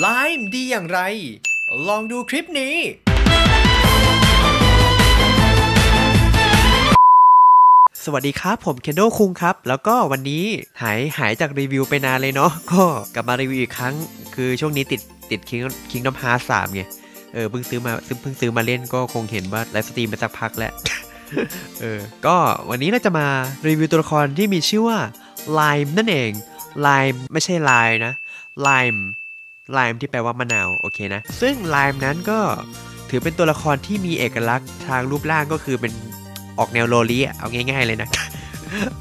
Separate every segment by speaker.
Speaker 1: ไลม์ดีอย่างไร ลองดูคลิปนี้
Speaker 2: สวัสดีครับผมเคนโดคุงครับ แล้วก็วันนี้หายหายจากรีวิวไปนานเลยเนาะก็กลับมารีวิวอีกครั้ง คือช่วงนี้ติดติดคิงคิงดอมฮาร์สามไงเออเพิ่งซื้อมาซึ่งเพิ่งซื้อมาเล่นก็คงเห็นว่าไลฟ์สตรีมไปสักพักแล้วเออก็วันนี้เราจะมารีวิวตัวละครที่มีชื่อว่าไลม์นั่นเองไลม์ไม่ใช่ไลน์นะไลม์ ไลม์ที่แปลว่ามะนาวโอเคนะ ซึ่งไลม์นั้นก็ถือเป็นตัวละครที่มีเอกลักษณ์ทางรูปร่างก็คือเป็นออกแนวโลลีเอาง่าย ๆเลยนะ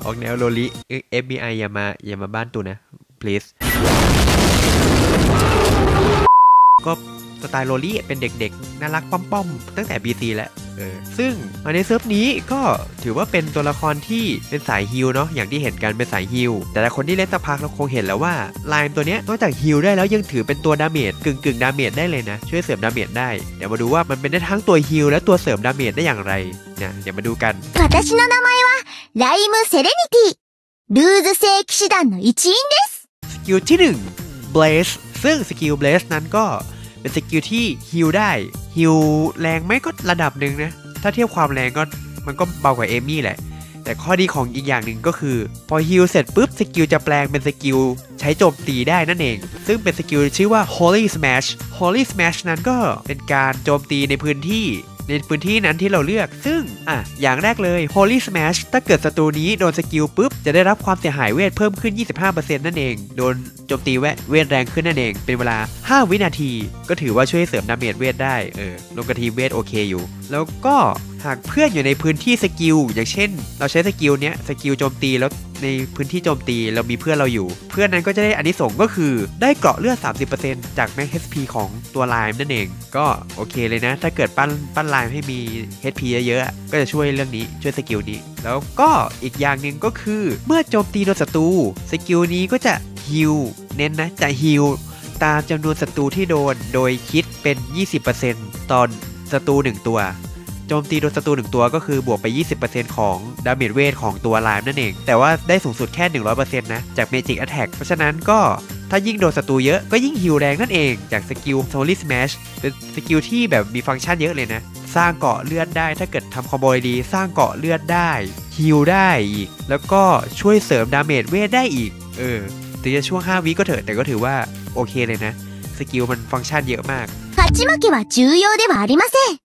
Speaker 2: ออกแนวโลลีเอ้ย FBI อย่ามาอย่ามาบ้านตูนะ please ก็ สไตล์โรลี่เป็นเด็กๆ น่ารักป้อมๆ ตั้งแต่ BC แล้วเออซึ่งมาในเซิร์ฟนี้ก็ถือว่าเป็นตัวละครที่เป็นสายฮิลเนาะอย่างที่เห็นกันเป็นสายฮิลแต่ละคนที่เล่นสักพักเราคงเห็นแล้วว่าไลม์ตัวเนี้ยนอกจากฮิลได้แล้วยังถือเป็นตัวดาเมจกึ่งกึ่งๆดาเมจได้เลยนะ ช่วยเสริมดาเมจได้ เดี๋ยวมาดูว่ามันเป็นได้ทั้งตัวฮิลและตัวเสริมดาเมจได้อย่างไรเนี่ยเดี๋ยวมาดูกัน
Speaker 3: 私の名前は、ライムセレニティ。ルーズ聖騎士団の一員です。
Speaker 2: สกิลที่ 1 Blaze ซึ่งสกิล Blaze นั้นก็ เป็นสกิลที่ฮิลได้ฮิลแรงไหมก็ระดับหนึ่งนะ ถ้าเทียบความแรงก็มันก็เบากว่าเอมี่แหละ แต่ข้อดีของอีกอย่างหนึ่งก็คือ พอฮิลเสร็จปุ๊บสกิลจะแปลงเป็นสกิลใช้โจมตีได้นั่นเอง ซึ่งเป็นสกิลชื่อว่า Holy Smash Holy Smash นั้นก็เป็นการโจมตีในพื้นที่ ในพื้นที่นั้นที่เราเลือก ซึ่งอะอย่างแรกเลย Holy Smash ถ้าเกิดศัตรูนี้โดนสกิลปุ๊บ จะได้รับความเสียหายเวทเพิ่มขึ้น 25%นั่นเอง โดนโจมตีเวทเวทแรงขึ้นนั่นเอง เป็นเวลา 5 วินาที ก็ถือว่าช่วยเสริมดาเมจเวทได้ เออลงกระทีเวทโอเคอยู่ แล้วก็หากเพื่อนอยู่ในพื้นที่สกิล อย่างเช่น เราใช้สกิลเนี้ยสกิลโจมตีแล้วในพื้นที่โจมตีเรามีเพื่อนเราอยู่ เพื่อนนั้นก็จะได้อานิสงส์ก็คือได้เกราะเลือด 30%จากแม็ก HP ของตัวไลม์นั่นเอง ก็โอเคเลยนะ ถ้าเกิดปั้นปั้นไลม์ให้มี HP เยอะๆ ก็จะช่วยเรื่องนี้ช่วยสกิลนี้ แล้วก็อีกอย่างหนึ่งก็คือเมื่อโจมตีโดนศัตรูสกิลนี้ก็จะฮิลเน้นนะจะฮิลตามจำนวนศัตรูที่โดนโดยคิดเป็น 20%ตอนศัตรูหนึ่งตัว โจมตีโดนศัตรูหนึ่งตัวก็คือบวกไป 20%ของดาเมจเวทของตัวไลม์นั่นเอง แต่ว่าได้สูงสุดแค่ 100%นะ จาก Magic Attack เพราะฉะนั้นก็ถ้ายิ่งโดนศัตรูเยอะก็ยิ่งฮิลแรงนั่นเอง จากสกิล Holy Smash เป็นสกิลที่แบบมีฟังก์ชันเยอะเลยนะ สร้างเกาะเลือดได้ถ้าเกิดทำคอมโบดีๆสร้างเกาะเลือดได้ฮิลได้อีก แล้วก็ช่วยเสริมดาเมจเวทได้อีก เออถึงจะช่วง 5 วิก็เถอะแต่ก็ถือว่าโอเคเลยนะ สกิลมันฟังก์ชันเยอะมาก
Speaker 3: 勝ち負けは重要ではありません。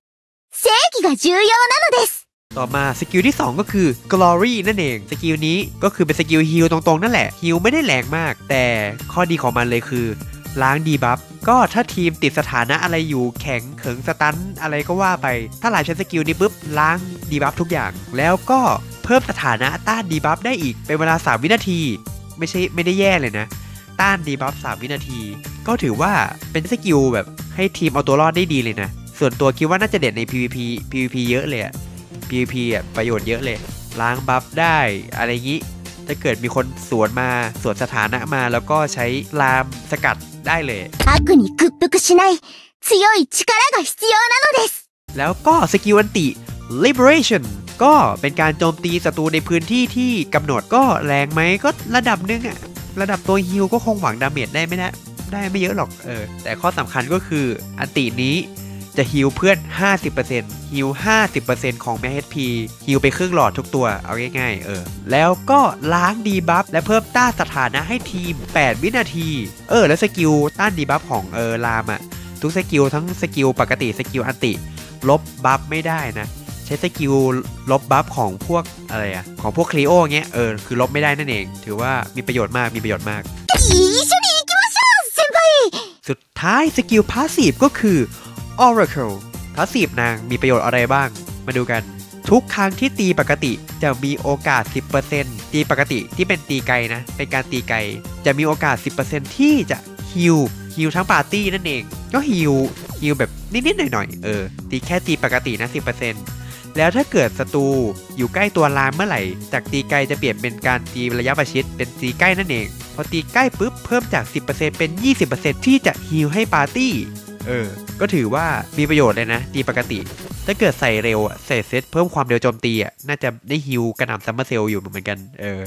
Speaker 3: 正義が重要なのです。
Speaker 2: ต่อมาสกิลที่ 2 ก็คือ glory นั่นเอง สกิลนี้ก็คือเป็นสกิลฮิลตรงๆ นั่นแหละฮิลไม่ได้แรงมาก แต่ข้อดีของมันเลยคือ ล้างดีบัฟก็ถ้าทีมติดสถานะอะไรอยู่แข็งเขิงสตันอะไรก็ว่าไป ถ้าหลายใช้สกิลนี้ปุ๊บล้างดีบัฟทุกอย่าง แล้วก็เพิ่มสถานะต้านดีบัฟได้อีกเป็นเวลา 3 วินาที ไม่ใช่ไม่ได้แย่เลยนะ ต้านดีบัฟ3วินาที ก็ถือว่าเป็นสกิลแบบให้ทีมเอาตัวรอดได้ดีเลยนะ ส่วนตัวคิดว่าน่าจะเด่นใน PVP PVP เยอะเลยอะ PVP อ่ะประโยชน์เยอะเลย ล้างบัฟได้อะไรงี้ ถ้าเกิดมีคนสวนมาสวนสถานะมาแล้วก็ใช้ลามสกัดได้เลย
Speaker 3: 悪に屈服しない強い力が必要なのです。
Speaker 2: แล้วก็สกิลอันติ liberation ก็เป็นการโจมตีศัตรูในพื้นที่ที่กำหนดก็แรงไหมก็ระดับหนึงอะระดับตัวฮิลก็คงหวังดาเมจได้ไม่นะได้ไม่เยอะหรอกเออแต่ข้อสำคัญก็คืออันตินี้ จะฮิลเพื่อน 50%ฮิล50%ของแม่ HP ฮิลไปครึ่งหลอดทุกตัว เอาง่ายๆ เออ แล้วก็ล้างดีบัฟและเพิ่มต้านสถานะให้ทีม 8 วินาที เออ แล้วสกิลต้านดีบัฟของเออรามอะทุกสกิลทั้งสกิลปกติสกิลอันติ ลบบัฟไม่ได้นะ ใช้สกิลลบบัฟของพวกอะไรอะของพวกคลีโอเงี้ย เออ คือลบไม่ได้นั่นเอง ถือว่ามีประโยชน์มาก มีประโยชน์มาก สุดท้ายสกิลพาสีฟก็คือ Oracle พาสซีฟนางมีประโยชน์อะไรบ้าง มาดูกัน ทุกครั้งที่ตีปกติจะมีโอกาส 10%ตีปกติที่เป็นตีไกลนะ เป็นการตีไกล จะมีโอกาส 10%ที่จะฮิลฮิลทั้งปาร์ตี้นั่นเอง ก็ฮิลฮิลแบบนิดๆหน่อยๆเออ ตีแค่ตีปกตินะ 10%แล้วถ้าเกิดศัตรูอยู่ใกล้ตัวลามเมื่อไหร่ จากตีไกลจะเปลี่ยนเป็นการตีระยะประชิด เป็นตีใกล้นั่นเอง พอตีใกล้ปุ๊บเพิ่มจาก 10%เป็น 20%ที่จะฮิลให้ปาร์ตี้ เออ ก็ถือว่ามีประโยชน์เลยนะตีปกติ ถ้าเกิดใส่เร็วเสร็จเซตเพิ่มความเร็วโจมตีอะน่าจะได้ฮิวกระหน่ำซัมเมอร์เซลอยู่เหมือนกัน เออ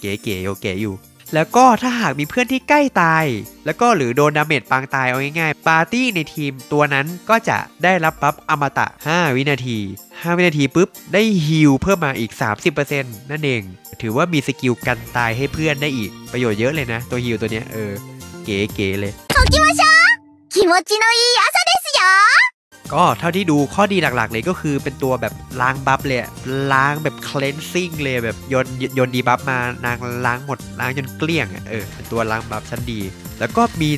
Speaker 2: เก๋ๆโยเก๋อยู่ แล้วก็ถ้าหากมีเพื่อนที่ใกล้ตาย แล้วก็หรือโดนดาเมจปางตายเอาง่ายๆ ปาร์ตี้ในทีมตัวนั้นก็จะได้รับบัฟอมตะ 5 วินาที 5 วินาทีปุ๊บได้ฮิลเพิ่มมาอีก 30%นั่นเอง ถือว่ามีสกิลกันตายให้เพื่อนได้อีกประโยชน์เยอะเลยนะ ตัวฮิลตัวเนี้ยเออ เก๋ๆเลย
Speaker 3: ขอบคมาก 気持ちのいい朝ですよ
Speaker 2: ก็เท่าที่ดูข้อดีหลักๆ เลยก็คือเป็นตัวแบบล้างบัฟเลยอะล้างแบบ cleansing เลยแบบโยนโยนดีบัฟมานางล้างหมดล้างจนเกลี้ยงอะเออเป็นตัวล้างบัฟชั้นดี แล้วก็มี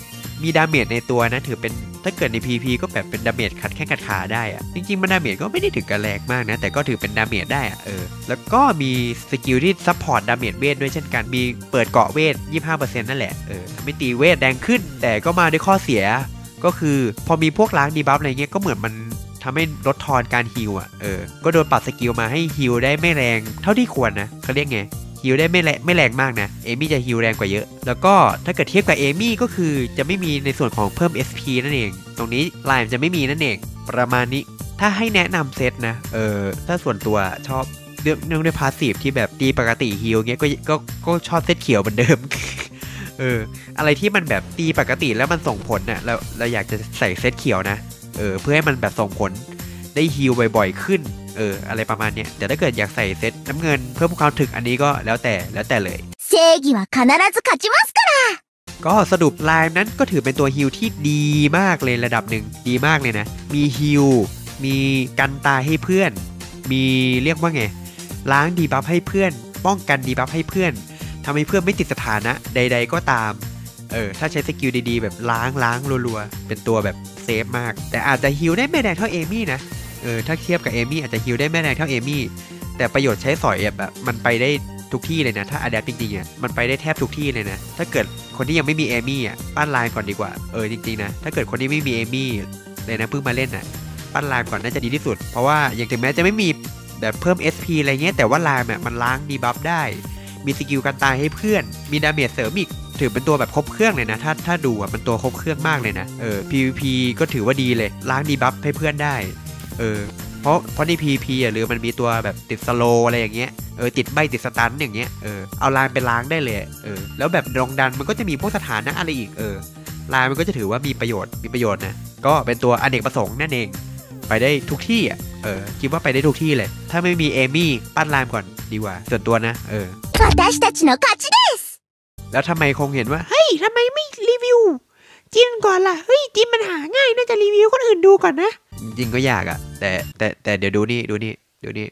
Speaker 2: มีดาเมจในตัวนะ ถือเป็นถ้าเกิดใน PP ก็แบบเป็นดาเมจขัดแข้งขัดขาได้อะจริงๆมันดาเมจก็ไม่ได้ถึงกับแรงมากนะ แต่ก็ถือเป็นดาเมจได้อะเออแล้วก็มีสกิลที่ซัพพอร์ตดาเมจเวทด้วยเช่นกันมีเปิดเกาะเวท 25%นั่นแหละเออทำให้ตีเวทแรงขึ้น แต่ก็มาด้วยข้อเสีย ก็คือพอมีพวกล้างดีบัฟอะไรเงี้ยก็เหมือนมันทำให้ลดทอนการฮิลอะเออ ก็โดนปรับสกิลมาให้ฮิลได้ไม่แรงเท่าที่ควรนะเขาเรียกไงฮิลได้ไม่แรงไม่แรงมากนะ เอมี่จะฮิลแรงกว่าเยอะ แล้วก็ถ้าเกิดเทียบกับเอมี่ก็คือจะไม่มีในส่วนของเพิ่ม SP นั่นเอง ตรงนี้ไลน์จะไม่มีนั่นเอง ประมาณนี้ ถ้าให้แนะนำเซตนะ เออ ถ้าส่วนตัวชอบเรื่องเรื่องด้วยพาสซีฟที่แบบตีปกติฮิลเงี้ยก็ก็ก็ชอบเซตเขียวเหมือนเดิม เออ อะไรที่มันแบบตีปกติแล้วมันส่งผลเนะ่ะเราเราอยากจะใส่เซตเขียวนะ เออ เพื่อให้มันแบบส่งผลได้ฮิลบ่อยๆขึ้น เออ อะไรประมาณเนี้ยแต่ถ้าเกิดอยากใส่เซตน้ำเงินเพิ่มความถึกอันนี้ก็แล้วแต่แล้วแต่เลย
Speaker 3: 正義は必ず勝ちますから
Speaker 2: ก็สรุปไลน์นั้นก็ถือเป็นตัวฮิลที่ดีมากเลยระดับหนึ่งดีมากเลยนะ มีฮิลมีกันตายให้เพื่อน มีเรียกว่าไง ล้างดีบัฟให้เพื่อน ป้องกันดีบัฟให้เพื่อน ทำให้เพื่อนไม่ติดสถานะใด ๆ ก็ตาม เออ ถ้าใช้สกิลดีๆ แบบล้างล้างรัวๆ เป็นตัวแบบเซฟมาก แต่อาจจะฮิลได้ไม่แรงเท่าเอมี่นะ เออ ถ้าเทียบกับเอมี่อาจจะฮิลได้ไม่แรงเท่าเอมี่ แต่ประโยชน์ใช้สอยแบบมันไปได้ทุกที่เลยนะ ถ้าอะแดปจริงๆอะ มันไปได้แทบทุกที่เลยนะ ถ้าเกิดคนที่ยังไม่มีเอมี่อะ ปั้นลน์ก่อนดีกว่า เออ จริงๆนะ ถ้าเกิดคนที่ไม่มีเอมี่เลยนะเพิ่งมาเล่นอะ ปั้นลน์ก่อนน่าจะดีที่สุด เพราะว่าอย่างถึงแม้จะไม่มีแบบเพิ่ม SP อะไรเงี้ย แต่ว่าลน์อะมันล้างดีบัฟได้ มีสกิลกันตายให้เพื่อน มีดาเมจเสริมอีก ถือเป็นตัวแบบครบเครื่องเลยนะ ถ้าถ้าดูอะมันตัวครบเครื่องมากเลยนะ เออ PVP ก็ถือว่าดีเลย ล้างดีบัฟให้เพื่อนได้ เออ เพราะเพราะใน PVP อะหรือมันมีตัวแบบติดสโลอะไรอย่างเงี้ย เออ ติดใบติดสตันอย่างเงี้ย เออ เอาลน์ไปล้างได้เลย เออ แล้วแบบลงดันมันก็จะมีพวกสถานะอะไรอีก เออลน์มันก็จะถือว่ามีประโยชน์ มีประโยชน์นะ ก็เป็นตัวอเนกประสงค์นั่นเอง ไปได้ทุกที่อะ เออ คิดว่าไปได้ทุกที่เลย ถ้าไม่มีเอมี่ปั้นลน์ก่อน ดีกว่าส่วนตัวนะ เออแล้วทำไมคงเห็นว่า เฮ้ยทำไมไม่รีวิวจิ้นก่อนล่ะ เฮ้ยจิ้นมันหาง่าย น่าจะรีวิวคนอื่นดูก่อนนะ จริงก็ยากอะแต่แต่แต่เดี๋ยวดูนี่ดูนี่ดูนี่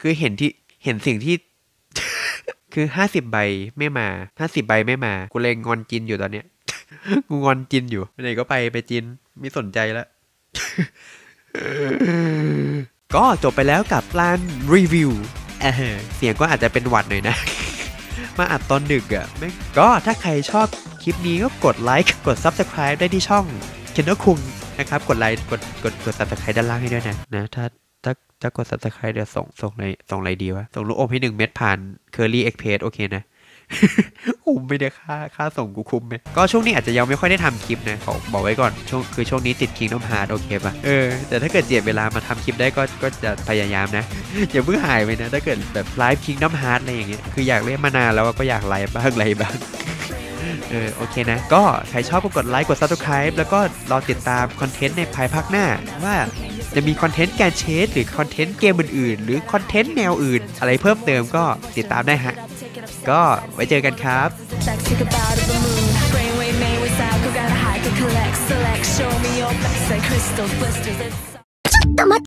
Speaker 2: คือเห็นที่เห็นสิ่งที่ คือห้าสิบใบไม่มาห้าสิบใบไม่มา กูเลยงอนจินอยู่ตอนเนี้ย กูงอนจินอยู่ไปไหนก็ไปไปจินไม่สนใจแล้วก็จบไปแล้วกับร้านรีวิวเออเสียงก็อาจจะเป็นหวัดหน่อยนะ มาอัดตอนดึกอะ่ะก็ถ้าใครชอบคลิปนี้ก็กดไลค์กด Subscribe ได้ที่ช่องเคนโนคุงนะครับ กดไลค์กดกดกด Subscribe ด้านล่างให้ด้วยนะนะถ้า ถ้ากด Subscribe เดี๋ยวส่งส่งอะไรส่งอะไรดีวะ ส่งลูกอมให้หนึ่งเม็ดผ่าน Curly Express โอเคนะคุ้มไม่ได้ค่าค่าส่งกูคุ้มไหมก็ช่วงนี้อาจจะยังไม่ค่อยได้ทำคลิปนะขอบอกไว้ก่อนช่วงคือช่วงนี้ติด Kingdom Hearts โอเคปะเออแต่ถ้าเกิดเจียดเวลามาทำคลิปได้ก็ก็จะพยายามนะอย่าเพิ่งหายไปนะ ถ้าเกิดแบบไลฟ์ Kingdom Hearts อะไรอย่างเงี้ยคืออยากเล่นมานานแล้วก็อยากไลฟ์บ้างอะไรบ้างเออโอเคนะ ก็ใครชอบก็กดไลค์กด subscribe แล้วก็รอติดตามคอนเทนต์ในภายภาคหน้าว่า จะมีคอนเทนต์การเชสหรือคอนเทนต์เกมอื่นๆ หรือคอนเทนต์แนวอื่น อะไรเพิ่มเติมก็ติดตามได้ฮะ ก็ไว้เจอกันครับ
Speaker 4: Back, think about it, the moon. Brainwave made with cycle, got a high to collect. Select, show me your best, like crystals, blisters. It's
Speaker 3: ちょっと待って